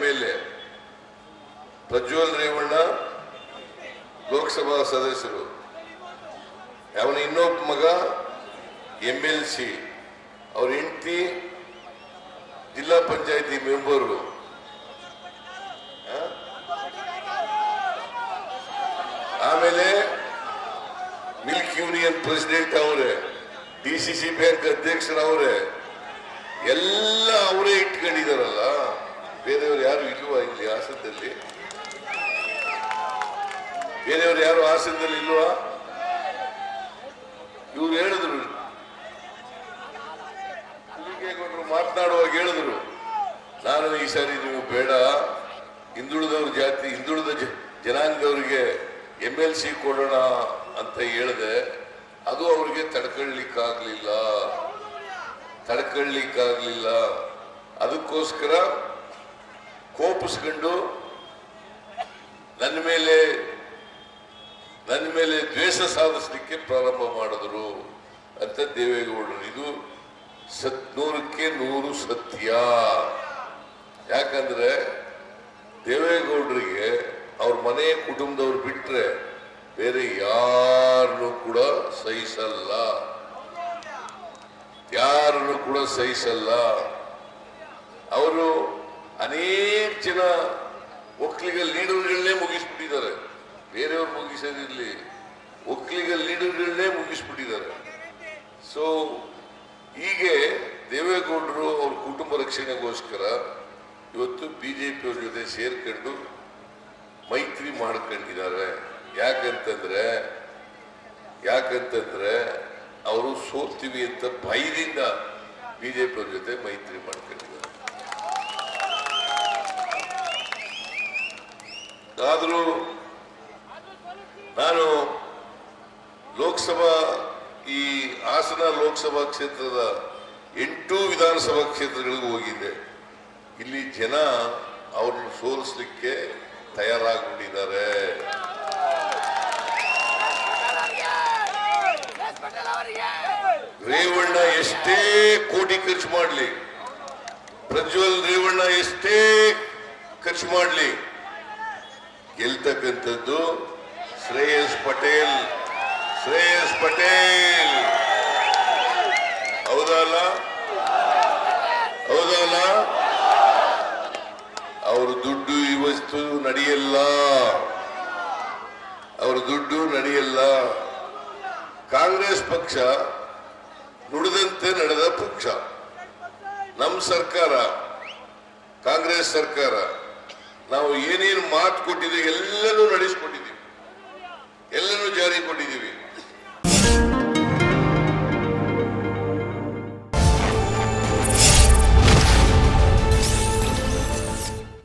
M L A Prajwal Revanna Lok Sabha ಸದಸ್ಯರು, ಅವನ ಇನ್ನೊಬ್ಬ ಮಗ ಎಂ ಎಲ್ ಸಿ ಅವ್ರ ಹೆಂಡತಿ ಜಿಲ್ಲಾ ಪಂಚಾಯತಿ ಮೆಂಬರು. ಆಮೇಲೆ ಮಿಲ್ಕ್ ಯೂನಿಯನ್ ಪ್ರೆಸಿಡೆಂಟ್ ಅವರೇ, ಡಿ ಸಿ ಸಿ ಬ್ಯಾಂಕ್ ಅಧ್ಯಕ್ಷರವರೇ, ಎಲ್ಲ ಅವರೇ ಇಟ್ಕೊಂಡಿದಾರಲ್ಲ. ಯಾರು ಇಲ್ವಾ ಇಲ್ಲಿ ಹಾಸನದಲ್ಲಿ ಬೇರೆಯವರು ಯಾರು ಆಸನದಲ್ಲಿ ಇಲ್ವಾ? ಇವ್ರು ಹೇಳಿದ್ರು. ಮಾತನಾಡುವಾಗ ಹೇಳಿದ್ರು. ನಾನು ಈ ಸಾರಿ ನೀವು ಬೇಡ. ಹಿಂದುಳಿದವ್ರ ಜಾತಿ, ಹಿಂದುಳಿದ ಜನಾಂಗದವರಿಗೆ ಎಂ ಎಲ್ ಸಿ ಕೊಡೋಣ ಅಂತ ಹೇಳಿದೆ. ಅದು ಅವ್ರಿಗೆ ತಡ್ಕೊಳ್ಳಿಕ್ಕಾಗ್ಲಿಲ್ಲ ತಡ್ಕೊಳ್ಳಿಕ್ಕಾಗ್ಲಿಲ್ಲ ಅದಕ್ಕೋಸ್ಕರ ಕೋಪಿಸ್ಕೊಂಡು ನನ್ನ ಮೇಲೆ ನನ್ನ ಮೇಲೆ ದ್ವೇಷ ಸಾಧಿಸಲಿಕ್ಕೆ ಪ್ರಾರಂಭ ಮಾಡಿದ್ರು ಅಂತ ದೇವೇಗೌಡರು. ಇದು ಸತ್, ನೂರಕ್ಕೆ ನೂರು ಸತ್ಯ. ಯಾಕಂದ್ರೆ ದೇವೇಗೌಡರಿಗೆ ಅವ್ರ ಮನೆ ಕುಟುಂಬದವ್ರು ಬಿಟ್ರೆ ಬೇರೆ ಯಾರನ್ನು ಕೂಡ ಸಹಿಸಲ್ಲ. ಯಾರನ್ನು ಕೂಡ ಸಹಿಸಲ್ಲ. ಅವರು ಅನೇಕ ಜನ ಒಕ್ಕಲಿಗ ಲೀಡರ್ಗಳನ್ನೇ ಮುಗಿಸ್ಬಿಟ್ಟಿದ್ದಾರೆ. ಬೇರೆಯವ್ರು ಮುಗಿಸೋದಿರಲಿ. ಒಕ್ಕಲಿಗ ಲೀಡರ್ಗಳನ್ನೇ ಮುಗಿಸ್ಬಿಟ್ಟಿದ್ದಾರೆ. ಸೊ ಹೀಗೆ ದೇವೇಗೌಡರು ಅವ್ರ ಕುಟುಂಬ ರಕ್ಷಣೆಗೋಸ್ಕರ ಇವತ್ತು ಬಿಜೆಪಿ ಅವ್ರ ಜೊತೆ ಸೇರ್ಕೊಂಡು ಮೈತ್ರಿ ಮಾಡ್ಕೊಂಡಿದ್ದಾರೆ. ಯಾಕಂತಂದ್ರೆ ಯಾಕಂತಂದ್ರೆ, ಅವರು ಸೋಲ್ತೀವಿ ಅಂತ ಭಯದಿಂದ ಬಿಜೆಪಿ ಅವ್ರ ಜೊತೆ ಮೈತ್ರಿ ಮಾಡ್ಕೊಂಡಿದ್ದಾರೆ ಆದರೂ ನಾನು ಲೋಕಸಭಾ, ಈ ಹಾಸನ ಲೋಕಸಭಾ ಕ್ಷೇತ್ರದ ಎಂಟು ವಿಧಾನಸಭಾ ಕ್ಷೇತ್ರಗಳಿಗೆ ಹೋಗಿದ್ದೆ. ಇಲ್ಲಿ ಜನ ಅವ್ರನ್ನ ಸೋಲಿಸ್ಲಿಕ್ಕೆ ತಯಾರಾಗ್ಬಿಟ್ಟಿದ್ದಾರೆ. ರೇವಣ್ಣ ಎಷ್ಟೇ ಕೋಟಿ ಖರ್ಚು ಮಾಡಲಿ. ಪ್ರಜ್ವಲ್ ರೇವಣ್ಣ ಎಷ್ಟೇ ಖರ್ಚು ಮಾಡಲಿ. ಗೆಲ್ತಕ್ಕಂಥದ್ದು ಶ್ರೇಯಸ್ ಪಟೇಲ್. ಶ್ರೇಯಸ್ ಪಟೇಲ್. ಹೌದಲ್ಲ ಹೌದಲ್ಲ ಅವ್ರ ದುಡ್ಡು ಇವತ್ತು ನಡೆಯಲ್ಲ. ಅವ್ರ ದುಡ್ಡು ನಡೆಯಲ್ಲ. ಕಾಂಗ್ರೆಸ್ ಪಕ್ಷ ನುಡಿದಂತೆ ನಡೆದ ಪಕ್ಷ. ನಮ್ಮ ಸರ್ಕಾರ, ಕಾಂಗ್ರೆಸ್ ಸರ್ಕಾರ. ನಾವು ಏನೇನು ಮಾತು ಕೊಟ್ಟಿದ್ದೀವಿ ಎಲ್ಲನೂ